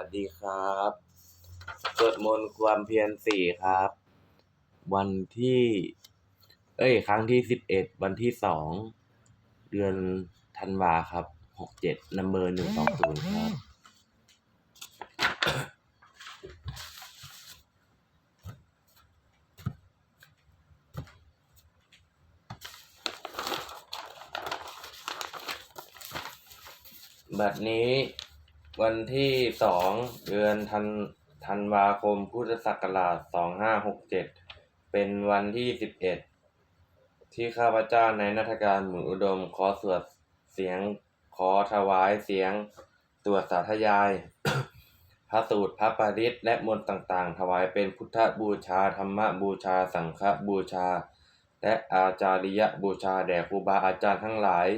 วัสดีครับสวดมนต์ความเพียรสี่ครับ วันที่ เอ้ย ครั้งที่สิบเอ็ดวันที่สองเดือนธันวาครับหกเจ็ดนัมเบอร์หนึ่งสองศูนย์ครับบัดนี้ วันที่สองเดือนธันธันวาคมพุทธศักราชสองห้าหกเจ็ดเป็นวันที่สิบเอ็ดที่ข้าพเจ้าในนัฐการหมุนอุดมขอสวดเสียงขอถวายเสียงตรวจสาธยาย พระสูตรพระปริตและมนต์ต่างๆ ถวายเป็นพุทธบูชาธรรมบูชาสังฆบูชา และอาจาริยบูชาแด่ครูบาอาจารย์ทั้งหลาย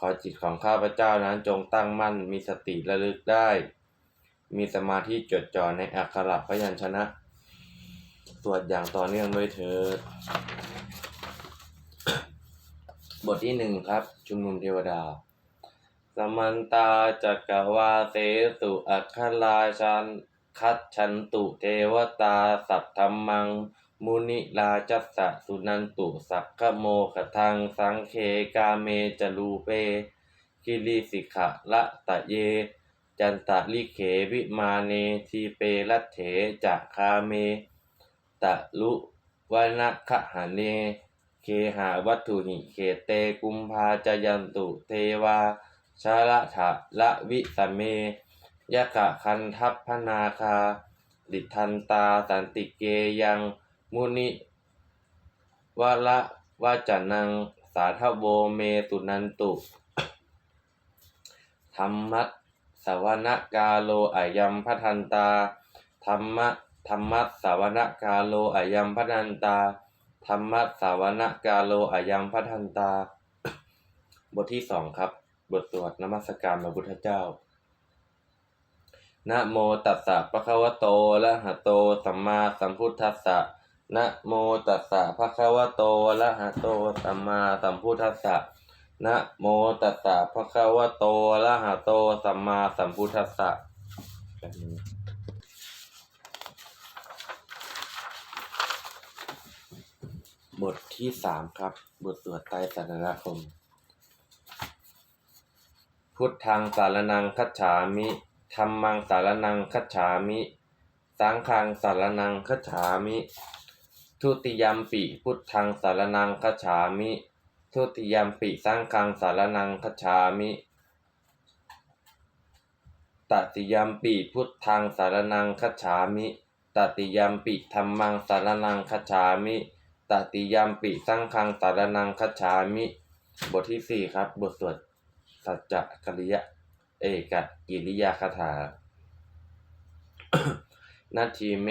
ขอจิตของข้าพเจ้านั้นจงตั้งมั่นมีสติระลึกได้ มีสมาธิจดจ่อในอักขระพยัญชนะ สวดอย่างต่อเนื่องด้วยเถิดบทที่หนึ่งครับ ชุมนุมเทวดา สมันตาจักรวาเสสุอัคคราชันคัดชันตุเทวตา สัพธรรมัง มุนิลาจัสสะสุนันตุสักขโมขทังสังเคกาเมจลูเปกิริสิกขะละตะเย จันตะลิเขวิมาเนทีเปรัตเถจะคาเม ตะลุวนะขะหะเน เคหาวัตถุหิเขเตกุมภาจยันตุเทวาชาละถะละวิสเมยะกะคันทัพพนาคาดิทันตาสันติเกยัง มุนิวะละวาจานังสาทโวเมตุนันตุธรรมัสสวนกาโลอายัมพัทันตาธรรมะธรรมัสสวนกาโลอายัมพัทันตาธรรมัสสวนกาโลอายัมพัทันตา บทที่สองครับ บทสวดนมัสการพระพุทธเจ้า นะโมตัสสะปะคะวะโตอะระหะโต สัมมาสัมพุทธัสสะ นะโมตัสสะภะคะวะโตอะระหะโตสัมมาสัมพุทธัสสะนะโมตัสสะภะคะวะโตอะระหะโตสัมมาสัมพุทธัสสะบนึงบทที่สามครับ บทสวดไตรสรณคม พุทธังสารนังคัจฉามิธรรมังสารนังคัจฉามิ สังฆังสารนังคัจฉามิ ทุติยมปิพุทธังสารนังคัจฉามิ ทุติยมปิสังฆังสารนังคัจฉามิตติยมปิพุทธังสารนังคัจฉามิตติยมปิธรรมังสารนังคัจฉามิตติยมปิสังฆังสารนังคัจฉามิ บทที่สี่ครับ บทสวดสัจจกริยะเอกกิริยาคาถานาทีเม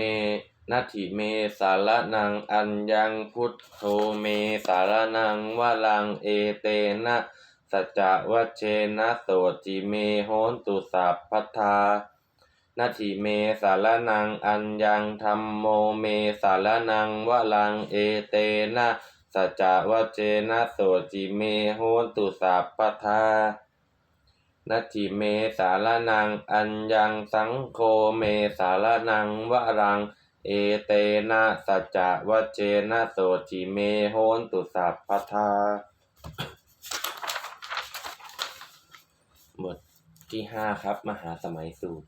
นาทีเมสารนังอัญญังพุทโธเมสารนังวลังเอเตนะสัจจะวัชเชนะโสจิเมโหนตุสัพพทานาทีเมสารนังอัญญังธรรมโมเมสารนังวลังเอเตนะสัจจะวัชเชนะโสจิเมโหนตุสัพพทานัติเมสารนังอัญญังสังโฆเมสารนังวรังเเอเตนะสัจจะวเชนะโสจิเมโหนตุสัพพทาบทที่ห้าครับ มหาสมัยสูตร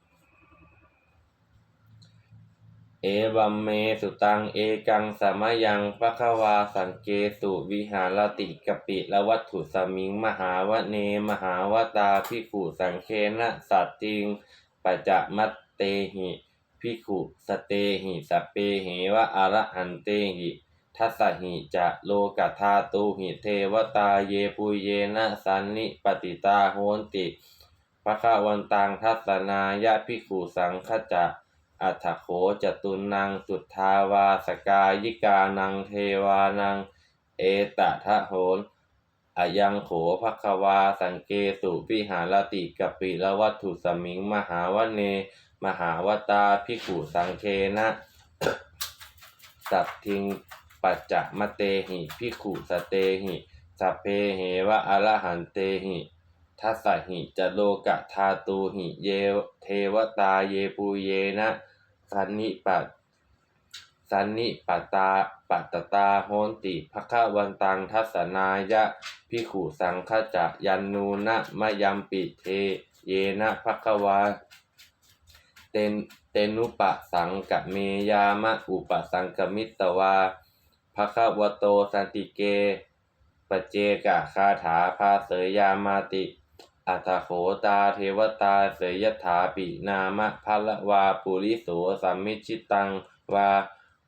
เอวัมเมสุตัง เอกังสมยังปะคะวาสังเกสุวิหารติกปิละวัตถุสมิง มหาวเน มหาวตาพิขุสังเคนะสัตติงปัจจะมัตเตหิ พิขุสเตหิสปเปเหวะอะระหันเตหิทัสหิจะโลกธาตุหิเทวตาเยปุเยนะสันนิปติตาโหนติภะคะวันตังทัสนายะพิขุสังขจะอัฏฐโขจตุนังสุทธาวาสกายิกานังเทวานัง เอตทะโหนอายังโขภควาสังเกสุวิหารติกปิละวัตถุสมิงมหาวเน มหาวตาพิขุสังเคนะสัตทิงปัจจมเตหิพิขุสเตหิสัพเพเหวะอรหันเตหิทัสสหิจโลกะธาตูหิเยเทวตาเยปูเยนะสันนิปัตสันนิปัตตาปัตตาโหนติภคะวันตังทัสสนายะพิขุสังฆจะยันนูนะมะยัมปิเท เยนะภควา เตนเตนุปะสังกะเมยามะอุปสังกมิตตวาภคะวโตสันติเกปเจกะคาถาภาเสยยามาติ อัตโขตาเทวตาเสยยถาปินามะภละวาปุริโสสัมมิชิตังวา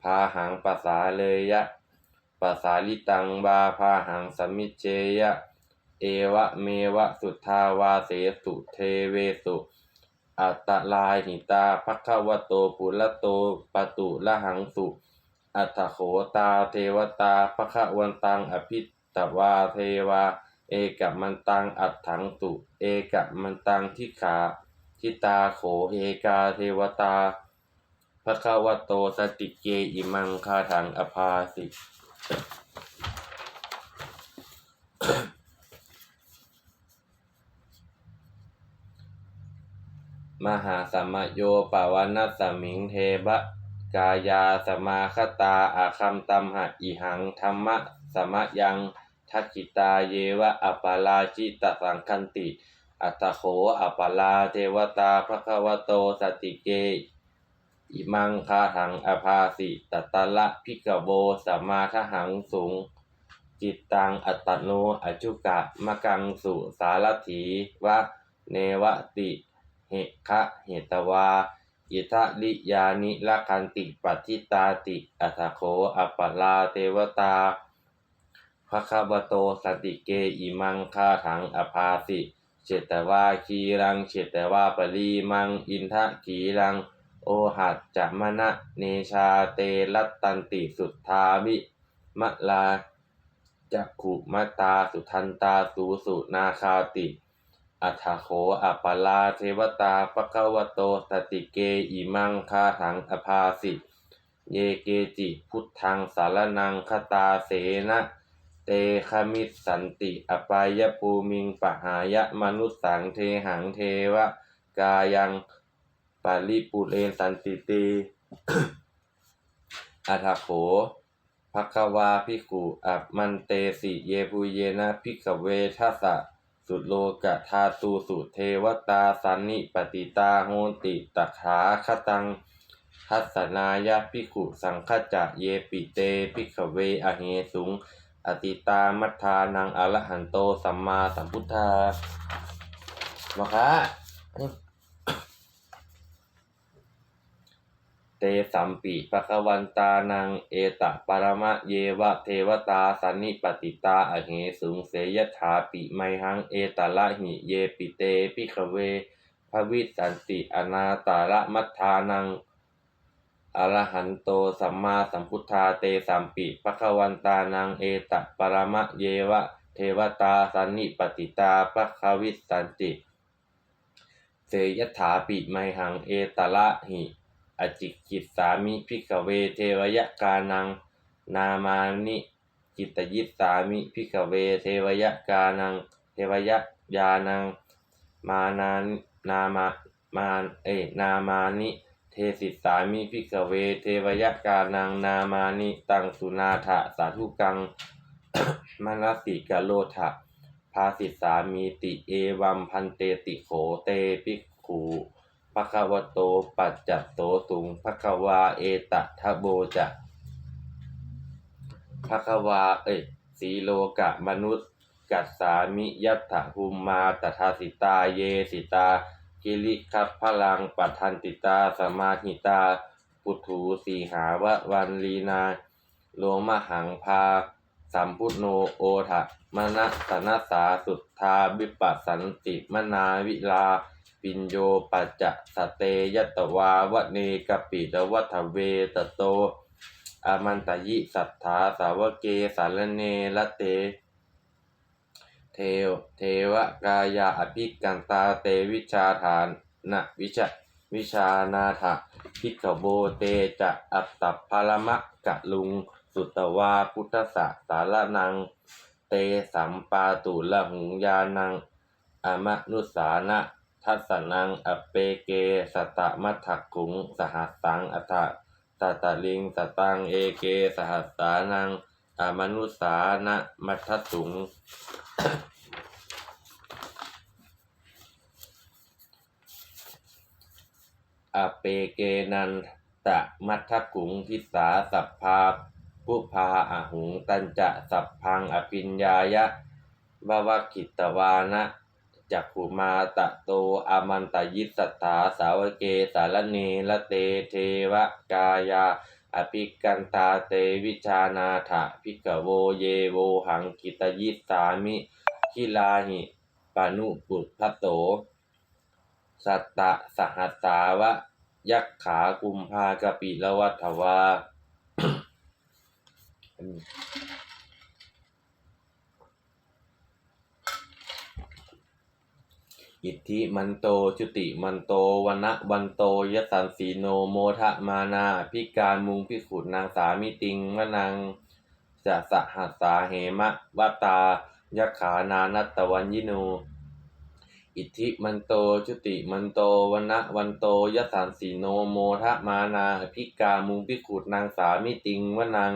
พาหังปัสสาเลยยะปัสสาลิตังวาพาหังสัมมิเจยะ เอวะเมวะสุทธาวาเสสุเทเวสุ อัตตลายหิตาภควโตปุระโตปตุละหังสุ อัตโขตาเทวตาภควันตังอภิตวาเทวา เอกมันตังอัตถังสุเอกมันตังทิขาทิตาโขเอกาเทวตาภควโตสติเกอิมังคาถังอภาสิ มหาสัมโยปวานัสสมิงเทบะกายาสมาคตาอาคัมตัมหะอิหังธรรมะสมะยังทักิตาเยวะอัปปาลาจิตสังคันติ อัตโขอัปปาลาเทวตาภควโตสติเก อิมังคาหังอภาสิตตะละพิกโวสัมาทหังสูง จิตตังอัตตโนอจุกะมะกังสุสารถีวะเนวติ เหคะเหตวาอิทะลิยานิละคันติปัฏฐิตาติอัตถโขอัปปลาเทวตาภควโตสติเกอิมังคาถังอภาสิเจตวาคีรังเจตวาปรีมังอินทะขีรัง โอหัดจัมนะเนชาเตลัตตันติสุทธาวิมะลาจักขุมตาสุทันตาสูสุนาคาติ อัฏฐโขอัปลาเทวตาปะคะวะโตสติเกอิมังคาถังอภาสิเยเกจิพุทธังสารนังคตาเสนะเตคมิสสันติอปายปูมิงปหายะมนุสสังเทหังเทวะกายังปาลิปุเรนสันติเตอัฏฐโขภควาภิกขุอัปมันเตสิเยปุเยนะภิกขเวทัสสะ สุดโลกะธาตูสุเทวตาสันนิปติตาโหติตขาคตังทัสนายะพิขุสังฆจะเยปิเตภิกขเวอเหสุง อติตามัทธานังอรหันโตสัมมาสัมพุทธามาคะ เตสัมปิปะคะวันตานังเอตะปรมะเยวะเทวตาสันนิปติตาอเหสุงเสยถาปิไมหังเอตละหิเยปิเตภิขเวภวิสันติอนาตาระมัทธานังอรหันโตสัมมาสัมพุทธาเตสัมปิปะคะวันตานังเอตะปรมะเยวะเทวตาสันนิปติตาปะคะวิสันติเสยถาปิไมหังเอตละหิ อจิกิตสามิพิกเวเทวยกานัง นามานิจิตยิสามิพิกเวเทวยกานัง เทวยยานัง มานานามามาเอนามานิเทสิสามิพิกเวเทวยกานังนามานิตังสุนาถะสาธุกังมนสิกโลทะภาสิสามีติเอวัมพันเตติโขเตปิกขู ภควโต ปัจจโตตุงภควาเอตะทะโบจะภควาเอยสีโลกะมนุษย์กัสสามิยัตถะภูมมาตถาสิตาเยสิตากิริคัพพลังปัทันติตาสมาหิตา ปุถูสีหาวะวันลีนาโลมหังพาสัมพุทโนโอทะมณสนสาสุทธาวิปัสสันติมนาวิลา ปิญโยปัจจะสเตยตวาวะเนกปิตวัฏเวตโต อามันตยิสัทธาสาวเกสารเนละเต เทวเทวกายาอภิกันตาเตวิชาฐานนะวิชาวิชานาถะพิกขโบเตจะอัตตภารมะกะลุง สุตวาพุทธสสารนัง เตสัมปาตุละหุงยานังอมนุสานะ ทัสนังอเปเกสตะมัทถกุง สหัสสังอัตตตตะลิงสตังเอเกสหัสสานังอมนุสานะมัทสุงอเปเกนันตะมัทธกุงทิสาสัพพาพุพาอาหุงตันจะสัพพังอภิญญายะบวคิตวานะ จักขุมาตะโตอามันตยิสสตาสาวเกสารเนละเตเทวกายา อภิกันตาเตวิชานาถะพิกโวเยโวหังกิตยิสามิคิลาหิปานุปุตพโต สัตตะสหัสสาวะ ยักขากุมภากปิละวัฏวา อิทธิมันโตชุติมันโตวนะวันโตยสันสีโนโมทะมานา พิการมุงพิขุนนางสามิติงมะนังจะสหัสสาเหมะวตายักขานานัตตวันยิโน อิทธิมันโตชุติมันโตวนะวันโตยสันสีโนโมทะมานา พิกามุงพิขุดนางสามิติงวนัง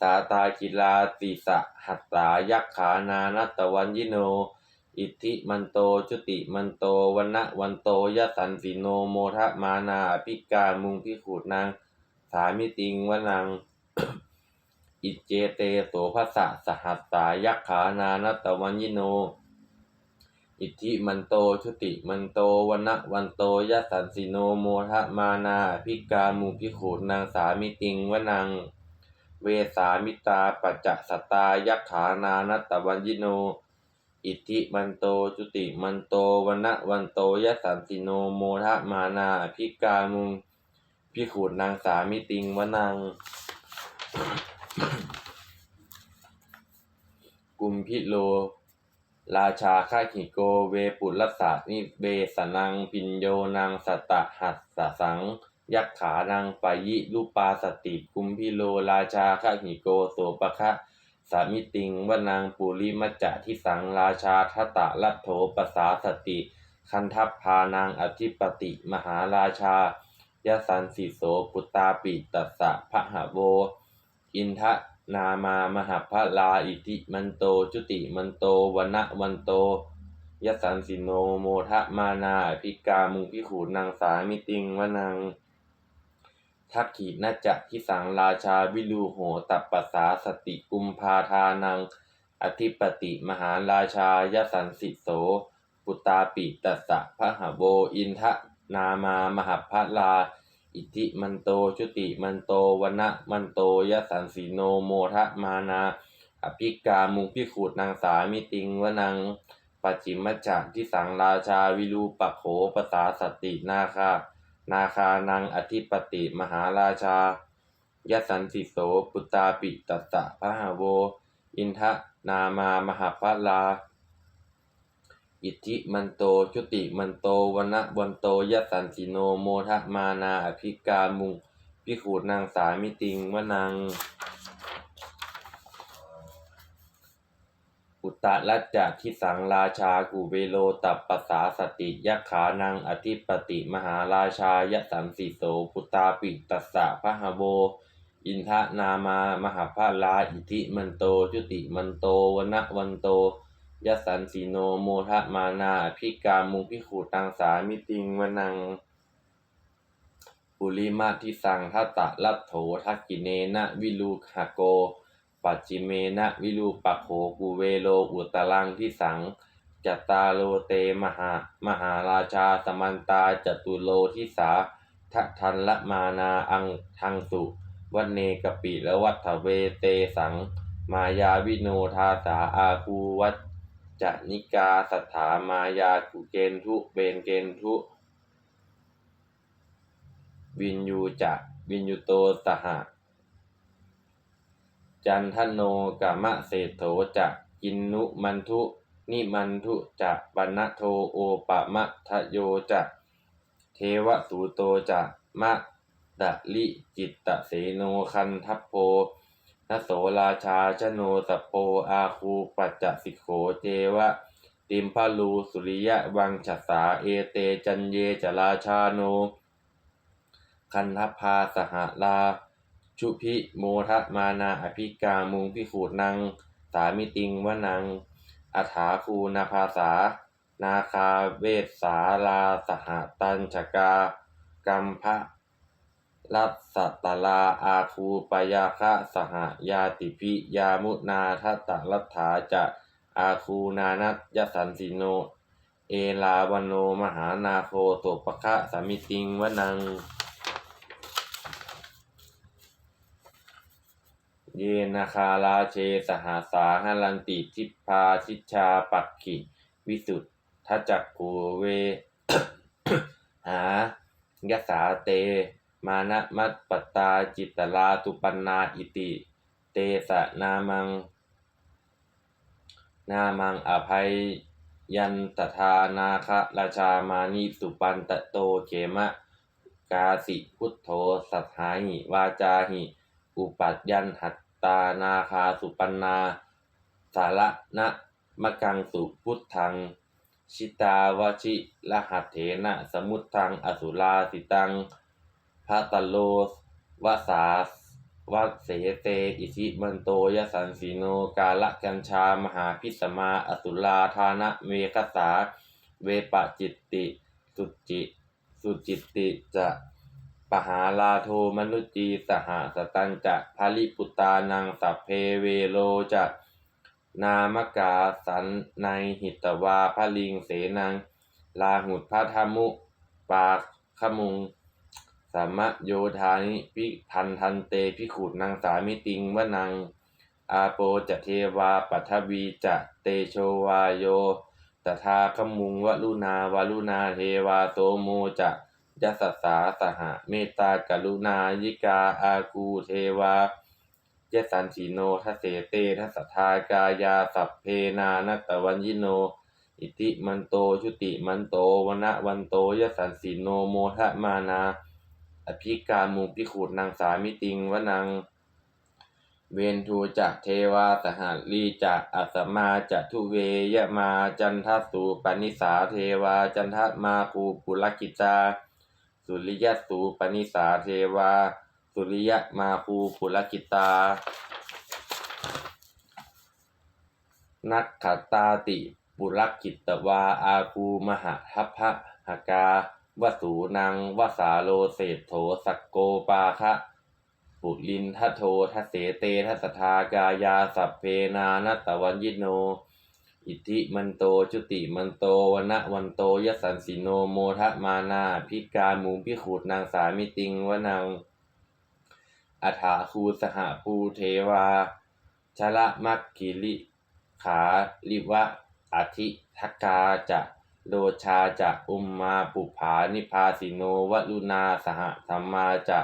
สาตากิลาติสะหัตตายักขานานัตตวันยิโน อิทธิมันโตชุติมันโตวันะวันโตยสันสีโนโมทะมานาพิกามุงพิขุดนางสามิติงวนัง อิเจเตโสภะสะสหัสสายักขานานัตวันยิโน อิทธิมันโตชุติมันโตวันนะวันโตยะสันสิโนโมทะมานาพิกามุพิขูนางสามิติงวนัง เวสามิตาปัจจสตายักขานานัตตวันยิโน อิทธิมันโตจุติมันโตวันนะวันโตยะสันสิโนโมทะมานาพิกามุงพิขูนางสามิติงวนังกุมพิโล ราชาข้าขิโกเวปุรัสสนิเบสนังพินโยนางสตะหัสสสัง ยักขานังปายิลูปาสติกุมพิโล ราชาข้าขิโกโสปะคะ สามิติงวนางปุริมัจจะทิสังราชาทตะลัทโธปสาสติ คันทัพพานางอธิปติมหาราชายสันสิโสปุตตาปิตัสสะพะหะโว อินทะนามามหาพระลาอิติมันโตจุติมันโตวันะวันโตยสันสิโนโมทะมานาอภิกามุงพิขูนางสามิติงวนัง ทักขีนาจักทิสังราชาวิลูโหตัปปสสาสติกุมภาทานัง อธิปติมหาราชายสันสิโส ปุตตาปิตัสสะพะหะโบอินทะนามามหาพระลา อิทธิมันโตชุติมันโตวันนะมันโตยสันสีโนโมทะมานาอภิกามุงพิขูดนางสามิติงวนังปัจิมมัจจที่สังราชาวิรูปโขปสาสตินาคา นาคานังอธิปติมหาราชายสันสิโสปุตตาปิตัสสะพะหาโว อินทะนามามหาพระลา อิทธิมันโตชุติมันโตวนนะวันโตยสันสิโนโมทะมานาอภิกามุงพิขูดนางสามิติงวนัง อุตตะลัจจะทิสังราชากุเวโลตัปปสาสติยักขานังอธิปติมหาราชายสันสิโสปุตตาปิตัสสะพะหโบ อินทะนามามหาภาลาอิทธิมันโตจุติมันโตวันนะวันโตยสันสีโนโมทะมานาอภิกามุงพิขูตังสามิติงวนังปุริมาทิสังทัตตะลัทโถทักกิเนนะวิลูหะโก ปัจจิเมนะวิรูปโขกุเวโลอุตลังทิสังจัตตาโลเตมหามหาราชาสมันตาจตุโลทิสาทะทันละมานาอังทังสุวันเนกปิละวัฏเวเตสัง มายาวิโนทาสาอาคูวัจจนิกาสถามายากุเกนทุเบนเกนทุวินยูจะวินยูโตสหะ จันทโนกามะเศรษโถจะกินนุมันทุนิมันทุจะปันโทโอปะมะทะโยจะเทวสูโตจะมะดะลิจิตตเสโนคันทัพโพนโสราชาชโนสโปอาคูปัจจสิโขเจวะ ติมพาลูสุริยะวังฉสาเอเตจันเยจราชาโน คันทพาสหลา ชุพิโมทะมานาอภิกามุงพิขูดนังสามิติงวนังอัฐาคูนาภาษา นาคาเวสสาลาสหตัญชกากัมภะรัสสตตลาอาคูปยาคะสหยาติพิยามุนาทัตรัฐาจะอาคูนานัตยสันสิโน เอลาวโนมหานาโคโตปะคะสามิติงวนัง เยนาคาราเชสหาสาหลันติทิพาชิชาปักขิวิสุทธจักขูเว หายสาเต มานะมัตปตตาจิตตลาตุปนาอิติ เตสะนามัง นามังอภัยยันตทานาคะราชามานิสุปันตโตเขมะ กาสิพุทโธสัทธาหิวาจาหิ อุปัฏยันหัต ตานาคาสุปันนา สาระนะมะกังสุพุทธัง ชิตาวชิรหัตเถนะสมุทังอสุราสิตังพาตโลวาสาวัเสเต อิชิมันโตยสันสีโนกาละกัญชามหาพิสมาอสุราธานะเมคสา เวปะจิตติ สุจิ สุจิตติจะ ปหาลาโทมนุจีสหสตันจะภาลิปุตานังสัพเพเวโลจะนามกาสันในหิตวาพลิงเสนังลาหุดพระธรรมุ ปาขมุงสัมมโยธานิพิพันทันเตพิขุดนางสามิติงวนัง อาโปจะเทวาปัทวีจะเตโชวาโยตถาคมุงวลุนาวาลุนาเทวาโสโมจะ ยัสสสาสหเมตตากรุณายิกาอากูเทวายสันสีโนทัสเสเตทัสทากายาสัพเพนานัตวันยิโน อิติมันโตชุติมันโตวนะวันโตยสันสีโนโมทะมานา อภิกามุพิขูดนางสามิติงวนัง เวนทูจะเทวาสหลีจะอัสมาจะทุเวยมาจันทสูปนิสาเทวาจันทมาภูปุลกิจา สุริยสูปนิสาเทวา สุริยมาภูปุลกิตา นักขตาติปุรกิตวาอาคูมหาทัพพะหกาวสูนังวสาโลเศธโถสักโกปาคะปุลินทโททัสเสเตทัสทากายาสัพเพนานตตวันยิโน อิทิมันโตชุติมันโตวนะวันโตยสันสิโนโมทะมานาพิกามุงพิขูดนางสามิติงวนังอัฐาคูสหภูเทวาชละมักคิลิขาลิวะอธิทักาจะโดชาจะอุมมาปุภานิพาสิโนวลุนาสหธรรมาจะ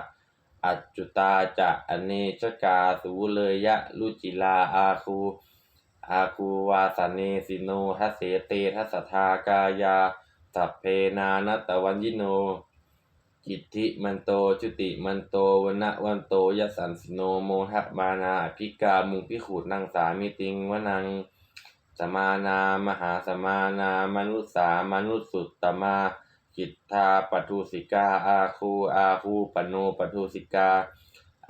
อัจจุตาจะอเนชกาสูเลยยะลุจิลาอาคู อาคูวาสเนสิโนทัสเสเตทัสสทากายา สัพเพนานตตวันยิโน กิตติมันโตจุติมันโตวนะวันโตยสันสิโนโมทะมานาอภิกามุงพิขูดนางสามิติงวนังสมานามหาสมานามนุษสามนุสสุตตมากิตทาปทุสิกาอาคูอาคูปโนปทุสิกา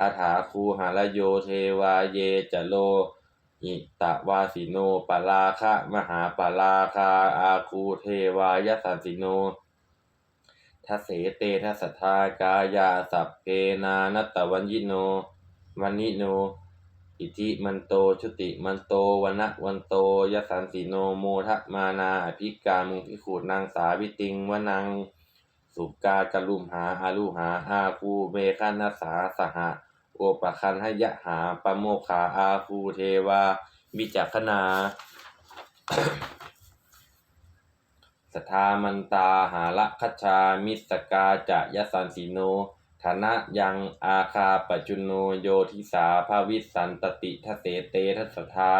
อาถาคูหารโยเทวาเยจโล อิตะวาสิโนปลาคะมหาปลาคาอาคูเทวายสันสิโนทัเสเตทัสสทากายาสัพเพนานัตตวันยิโนวันนิโน อิทิมันโตชุติมันโตวันะวันโตยสันสีโนโมทะมานาอภิกามุงพิขูดนางสาวิติงวนัง สุกากลุมหาอาลุหาอาคูเมฆานาสาสหะ โอปะคันหยะหาปะโมขาอาคูเทวามิจักขนาสทามันตาหาละคัชชามิสกาจะยสันสีโนฐานะยังอาคาปจุโนโยทิสาภาวิสันตติทเสเตทัสทา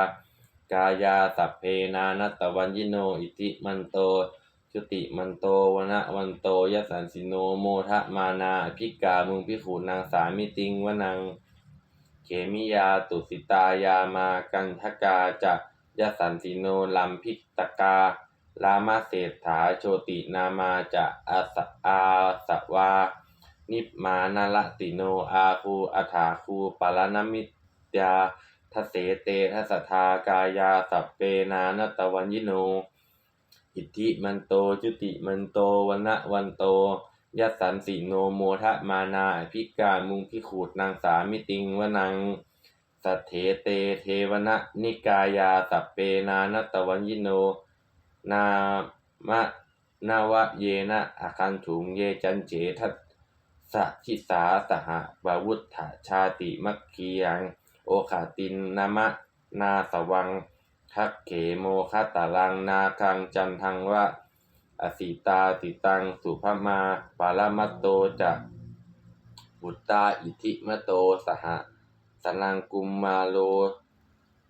กายาสัพเพนานตตวันยิโนอิติมันโต ชุติมันโตวนะวันโตยสันสิโนโมทะมานาอภิกามุงพิขูนางสามิติงวนัง เขมิยาตุสิตายามากันทกาจะยสันสิโนลัมพิกตการามาเศรษฐาโชตินามาจะอาสอาสวา นิพมานาลติโนอาคูอัฐาคูปารณมิตยาทเสเตทัสทากายาสัพเปนานตวันยิโน อิทธิมันโตจุติมันโตวันนะวันโตยัสันสีโนโมทะมานาอภิกามุงพิขูดนางสามิติงวนังสัทเถเตเทวนะนิกายาสัพเปนานตวันยิโน นามะนาวะเยนะอาคันถุงเยจันเจทัสสะชิสาสหบาวุฒาชาติมัคคียัง โอขาตินนามะนาสวัง ทักเขโมคตาลังนาคังจันทังวะอสีตาติตังสุภมาปาลมัตโตจะบุตตาอิทิมโตสหสนังกุมมาโล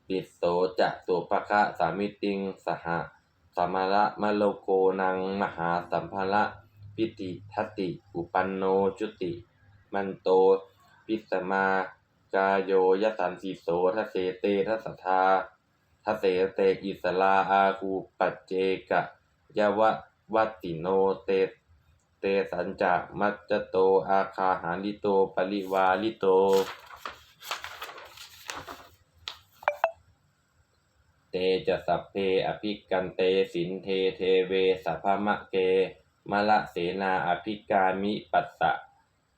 ปิโสจะสุภคะสามิติงสหสมระมะโลโกนังมหาสัมภระพิติทัตติ อุปันโนจุติ มันโตพิสมากายโยยสันสีโสทะเสเตทัสสทา ทเสเตกิสลาอาคูปัจเจกะยวะวัตติโนเตเตสัญจะมัจจโตอาคาหาลิโตปริวาลิโต เตจะสัพเพอภิกันเตสินเทเทเวสัพพมะเกมะละเสนาอภิกามิปัสสะ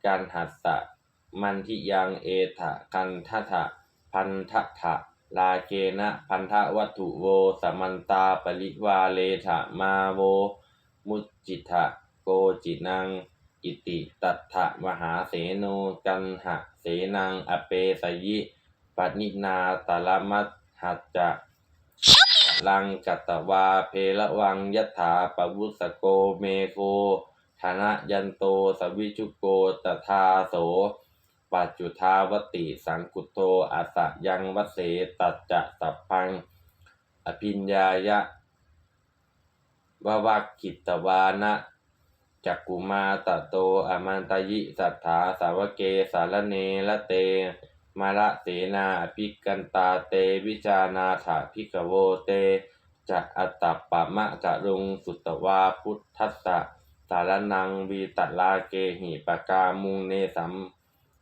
กันหัสสะมันทิยังเอถะกันทะทะพันทะทะ ลาเกนะพันธวัตถุโวสมันตาปริวาเลถะมาโว มุจจิทะโกจินัง อิติตัตถะมหาเสโนกันหะเสนังอเปสยิปนินาตาลมัตหัจจะลังกัตวาเพละวังยัถาปวุสโกเมโคธนะยันโตสวิชุโกตถาโส ปัจจุทาวติสังกุโตอาสะยังวเสตัจจะสัพพัง อภิญญายะวะวักกิตวานะจักกุมาตะโตอมันตยิสัทธาสาวเกสารเนละเต มาละเสนาอภิกันตาเตวิจานาถาภิกโวเตจะอัตตปปะมะกะรุงสุตวาพุทธัสสะสารนังวีตลาเกหิปกามุงเนสัม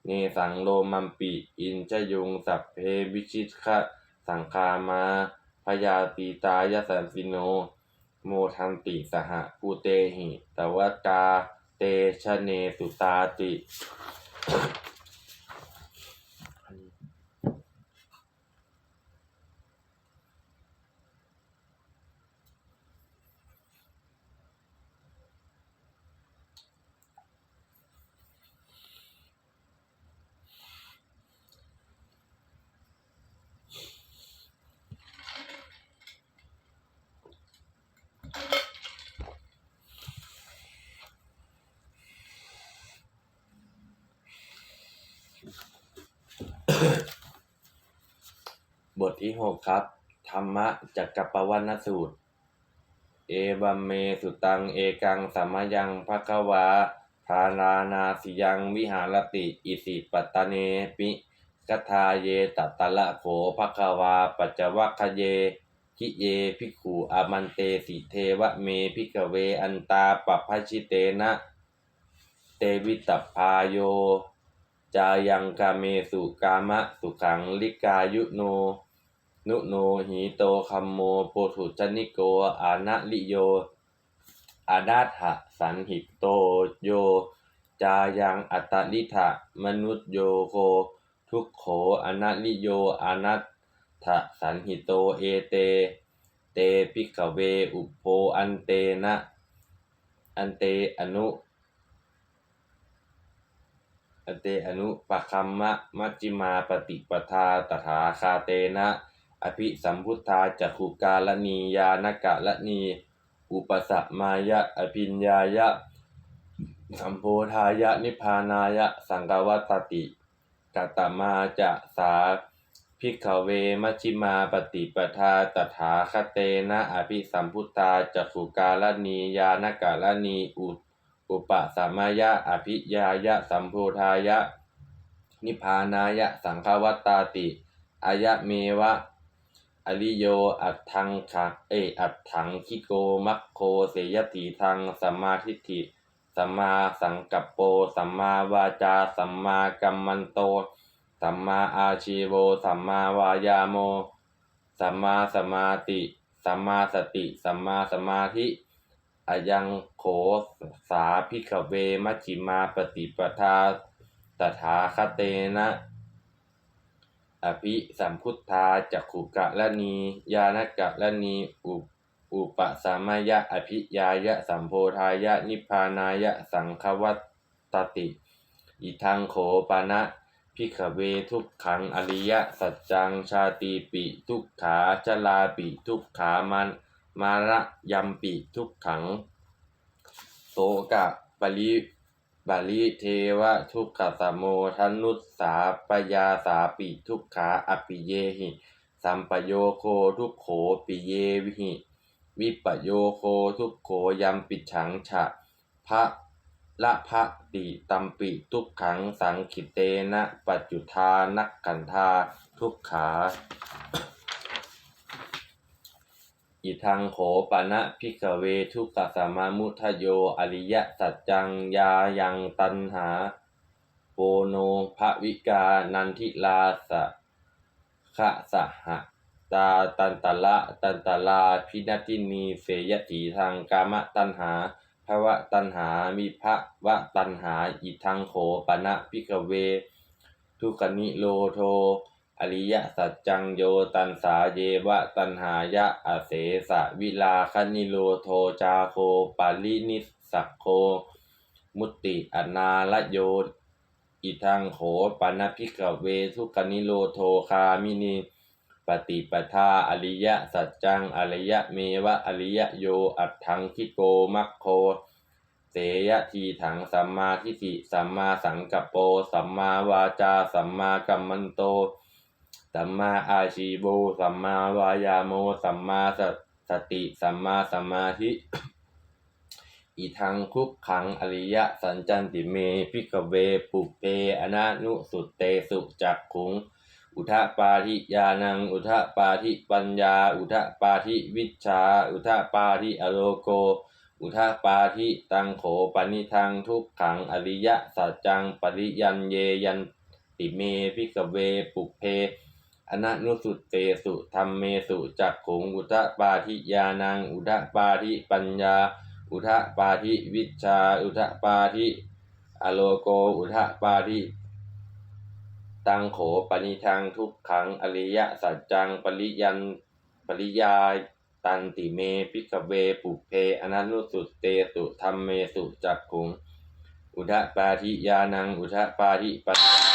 เนสังโลมัมปิอินจยุงสัพเพวิชิตคะสังคามาพยาตีตายสันสิโน โมทันติสหภูเตหิตวกาเตชะเนสุตาติ ทที่หกครับ ธรรมะจักรปวัณสูตร เอวัมเมสุตังเอกังสัมยังภะคะวาทานานาสิยังวิหารติ อิสิปตตเนปิกทาเยตตะละโขภะคะวาปัจจวัคคเยคิเยภิกขุอามันเตสิเทวะเมภิกเวอันตาปปพชิเตนะ เตวิตพาโย จายังกาเมสุกามะสุขังลิกายุโน นุโนหีโตคัมโมโปถุชนิโก อานะลิโย อาดาถะสันหิโตโย จายังอัตตลิทะมนุษโยโค ทุกโขอนัลิโยอานัตถะสันหิโตเอเต เตปิกเวอุปโพอันเตนะ อันเตอนุอเตอนุปะคัมมะมัจจิมาปฏิปทาตถาคาเตนะ อภิสัมพุทธาจักขุกาลนียานกะละนี อุปสัมายะ อภิญญายะ สัมโพธายะ นิพานายะ สังกวัตติกตมาจะสาภิกขเวมชิมาปฏิปทาตถาคเตนะอภิสัมพุทธาจักขุกาลนียานกะละนีอุอุปสัมายะอภิญายะสัมโพธายะ นิพพานายะสังฆวัตตาติอายะเมวะ อริโยอัตถังขะเออัตถังคิโกมัคโคเสยติทังสัมมาทิฏฐิสัมมาสังกัปโปสัมมาวาจาสัมมากัมมันโต สัมมาอาชีโวสัมมาวายาโม สัมมาสมาติสัมมาสติสัมมาสมาธิอายังโขสาพิกเวมัชิมาปฏิปทาตถาคเตนะ อภิสัมพุทธาจักขุกะละนียานกะละนีอุอุปสามายะอภิยายะสัมโพธายะนิพพานายะสังควัตตติ อิทังโขปานะพิขเวทุกขังอริยะสัจจังชาติปิทุกขาชลาปิทุกขามันมาระยัมปิทุกขังโสกะปริ บาลิเทวะทุกขสมโมทนุสสาปยาสาปิทุกขาอปิเยหิสัมปโยโคทุกโขปิเยวิหิ วิปโยโคทุกโขยัมปิฉังฉะพระละพระติตัมปิทุกขังสังขิเตนะปัจจุทานักขันธาทุกขา อิทังโขปะนะพิกเวทุกขสามามุทโย อริยสัจจังยายังตันหาโปโนภวิกานันทิลาสะขะสหะตาตันตละตันตลาพินาทินีเสยถีทางกามตันหาภวะตันหามีภวะตันหาอิทังโขปะนะพิกเว ทุกขนิโลโท อริยสัจจังโยตันสาเยวะตันหายะอเสสะวิลาคนิโลโทจาโคปาลินิสสักโค มุติอนาลโยอิทังโขปนพิกเวทุกนิโรโทคามินีปฏิปทาอริยสัจจังอริยเมวะอริยโยอัตถังคิโกมัคโคเสยทีถังสัมมาทิฏฐิสัมมาสังกัปโปสัมมาวาจาสัมมากัมมันโต สัมมาอาชีโบสัมมาวายาโมสัมมาสสติสัมมาสมาธิอีทังคุกขังอริยสัญจันติเมพิกเวปุเพอนานุสุตเตสุจักขุง อุทะปาทิยานัง อุทะปาทิปัญญา อุทะปาทิวิชชา อุทะปาทิอโลโก อุทะปาทิตังโขปนิทังทุกขังอริยสัจจังปริยันเยยันติเมพิกเวปุเพ อนันุสุตเตสุธรรมเมสุจักขุงอุทะปาทิยานัง อุทะปาทิปัญญา อุทะปาทิวิชา อุทะปาทิอโลโก อุทะปาทิตังโขปนิทังทุกขังอริยสัจจังปริยันปริยายตันติเมพิกเวปุเพอนันุสุตเตสุธรรมเมสุจักขุง อุทะปาทิยานัง อุทะปาทิปัญญา